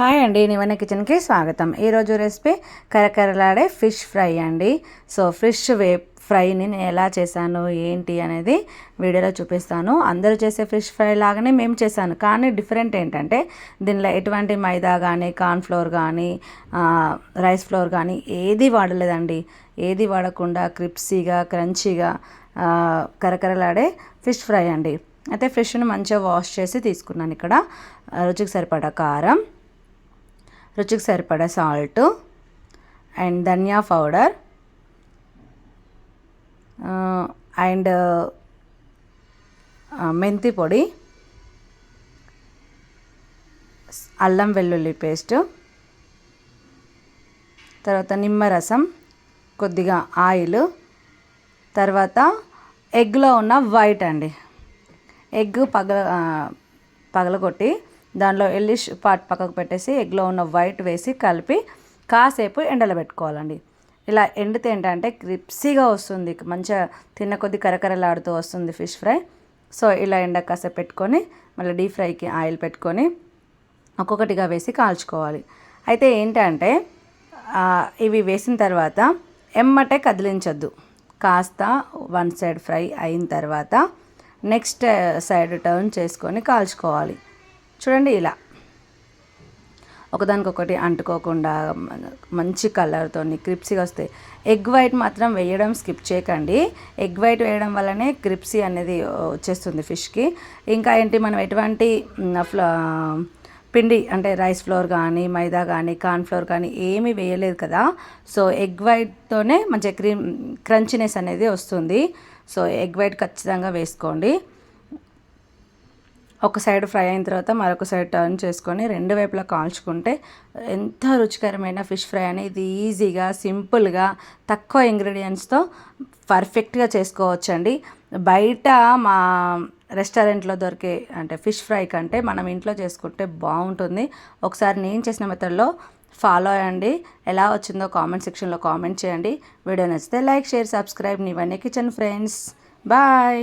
Hi అండి నివన్న కిచెన్కి స్వాగతం. ఈరోజు రెసిపీ కరకరలాడే ఫిష్ ఫ్రై అండి. సో ఫిష్ వే ఫ్రైని నేను ఎలా చేశాను ఏంటి అనేది వీడియోలో చూపిస్తాను. అందరూ చేసే ఫిష్ ఫ్రై లాగానే మేము చేశాను. కానీ డిఫరెంట్ ఏంటంటే దీనిలో ఎటువంటి మైదా కానీ కార్న్ఫ్లోర్ కానీ రైస్ ఫ్లోర్ కానీ ఏది వాడలేదండి. ఏది వాడకుండా క్రిప్సీగా క్రంచీగా కరకరలాడే ఫిష్ ఫ్రై అండి. అయితే ఫిష్ని మంచిగా వాష్ చేసి తీసుకున్నాను ఇక్కడ. రుచికి సరిపడా కారం. రుచికి సరిపడా salt and dhania powder and మెంతి పొడి అల్లం వెల్లుల్లి పేస్ట్ తర్వాత నిమ్మరసం కొద్దిగా ఆయిల్ తర్వాత ఎగ్లో ఉన్న వైట్ అండి. ఎగ్ పగల పగలగొట్టి దానిలో ఎల్లిష్ పార్ట్ పక్కకు పెట్టేసి ఎగ్లో ఉన్న వైట్ వేసి కలిపి కాసేపు ఎండలో పెట్టుకోవాలండి. ఇలా ఎండితే ఏంటంటే క్రిప్సీగా వస్తుంది. మంచిగా తిన్న కొద్ది కరకరలాడుతూ వస్తుంది ఫిష్ ఫ్రై సో ఇలా ఎండ కాసేపు పెట్టుకొని మళ్ళీ డీప్ ఫ్రైకి ఆయిల్ పెట్టుకొని ఒక్కొక్కటిగా వేసి కాల్చుకోవాలి. అయితే ఏంటంటే ఇవి వేసిన తర్వాత ఎమ్మటే కదిలించొద్దు. కాస్త వన్ సైడ్ ఫ్రై అయిన తర్వాత నెక్స్ట్ సైడ్ టర్న్ చేసుకొని కాల్చుకోవాలి. చూడండి ఇలా. ఒకదానికొకటి అంటుకోకుండా మంచి కలర్తో క్రిప్సీగా వస్తాయి ఎగ్ వైట్ మాత్రం వేయడం స్కిప్ చేయకండి. ఎగ్ వైట్ వేయడం వల్లనే క్రిప్సీ అనేది వచ్చేస్తుంది ఫిష్కి ఇంకా ఏంటి మనం ఎటువంటి పిండి అంటే రైస్ ఫ్లోర్ కానీ మైదా కానీ కార్న్ ఫ్లోర్ కానీ ఏమీ వేయలేదు కదా. సో ఎగ్ వైట్తోనే మంచిగా క్రీమ్ క్రంచినెస్ అనేది వస్తుంది. సో ఎగ్ వైట్ ఖచ్చితంగా వేసుకోండి. ఒక సైడ్ ఫ్రై అయిన తర్వాత మరొక సైడ్ టర్న్ చేసుకొని రెండు వైపులా కాల్చుకుంటే ఎంత రుచికరమైన ఫిష్ ఫ్రై అనేది ఈజీగా సింపుల్గా తక్కువ ఇంగ్రీడియంట్స్తో పర్ఫెక్ట్గా చేసుకోవచ్చండి. బయట మా రెస్టారెంట్లో దొరికే అంటే ఫిష్ ఫ్రై కంటే మనం ఇంట్లో చేసుకుంటే బాగుంటుంది. ఒకసారి నేను చేసిన మెథడ్లో ఫాలో అయ్యండి. ఎలా వచ్చిందో కామెంట్ సెక్షన్లో కామెంట్ చేయండి. వీడియో నచ్చితే లైక్ షేర్ సబ్స్క్రైబ్. ఇవన్నీ కిచెన్ ఫ్రెండ్స్. బాయ్!